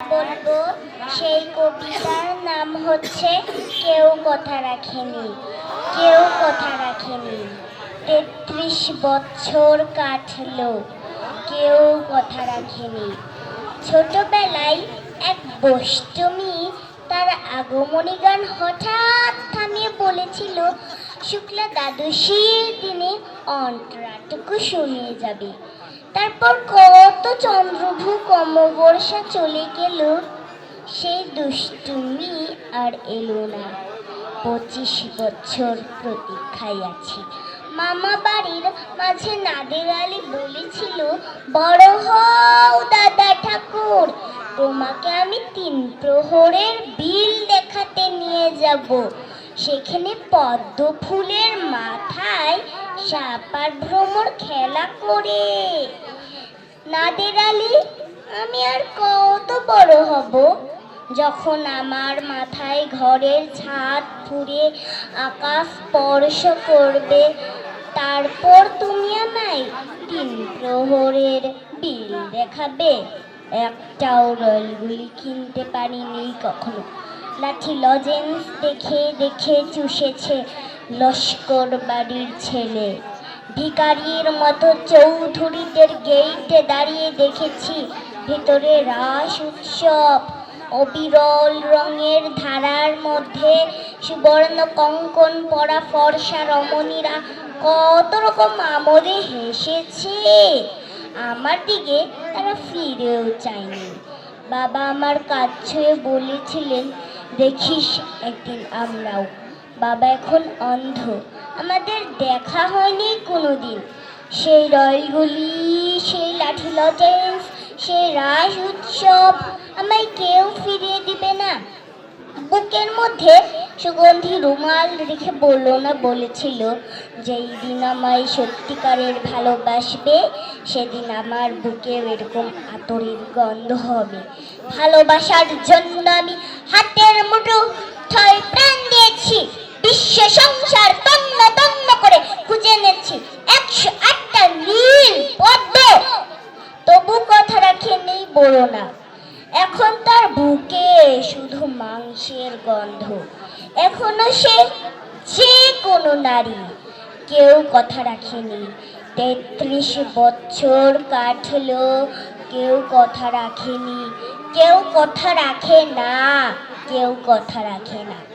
বলব, সেই কবিতার নাম হচ্ছে কেউ কথা রাখেনি, কেউ কথা রাখেনি, তেত্রিশ বছর কাটলো, কেউ কথা রাখেনি। ছোটবেলায় এক বষ্টমী তার আগমনী গান হঠাৎ থামিয়ে বলেছিল, শুক্লা দ্বাদশীর দিনে অন্তরাটুকু শুনিয়ে যাবে। তারপর কত চন্দ্রভূ কমবর্ষা চলে গেল সেই দুষ্টুমি আর এলো না। পঁচিশ বছর প্রতীক্ষায় আছি। মামা বাড়ির মাঝে নাদের আলী বলেছিল, বড় হও দাদা ঠাকুর, তোমাকে আমি তিন প্রহরের বিল দেখাতে নিয়ে যাব। সেখানে পদ্ম ফুলের মাথায় সাপ আর ভ্রমর খেলা করে। নাদের আলী বড় হব। যখন আমার মাথায় ঘরের ছাদ ফুরে আকাশ স্পর্শ করবে, তারপর তুমি আমায় তিন প্রহরের বিল দেখাবে। একটাও রলগুলি কিনতে পারিনি কখনো। লাঠি লজেন্স দেখে দেখে চুষেছে লস্কর বাড়ির ছেলে। ভিকারির মতো চৌধুরীদের গেইটে দাঁড়িয়ে দেখেছি ভিতরে রাস উৎসব। অবিরল রঙের ধারার মধ্যে সুবর্ণ কঙ্কন পরা ফর্সা রমণীরা কত রকম আমোদে হেসেছে। আমার দিকে তারা ফিরেও চায়নি। বাবা আমার কাজ ছুঁয়ে বলেছিলেন, দেখিস একদিন আমরাও। বাবা এখন অন্ধ। আমাদের দেখা হয়নি কোনোদিন। সেই রয়গুলি সেই লাঠি লজেন্স সেই রাস উৎসব। আমায় কেউ ফিরিয়ে দিবে না। বুকের মধ্যে সুগন্ধি রুমাল রেখে বলল না, বলেছিল, যেই দিন আমায় সত্যিকারের ভালোবাসবে, সেদিন আমার বুকে এরকম আতরের গন্ধ হবে। ভালোবাসার জন্য আমি হাতের মুঠো বড় না। এখন তার বুকে শুধু মাংসের গন্ধ। এখনও সে যে কোনো নারী। কেউ কথা রাখেনি। তেত্রিশ বছর কাটলো। কেউ কথা রাখেনি। কেউ কথা রাখে না। কেউ কথা রাখে না।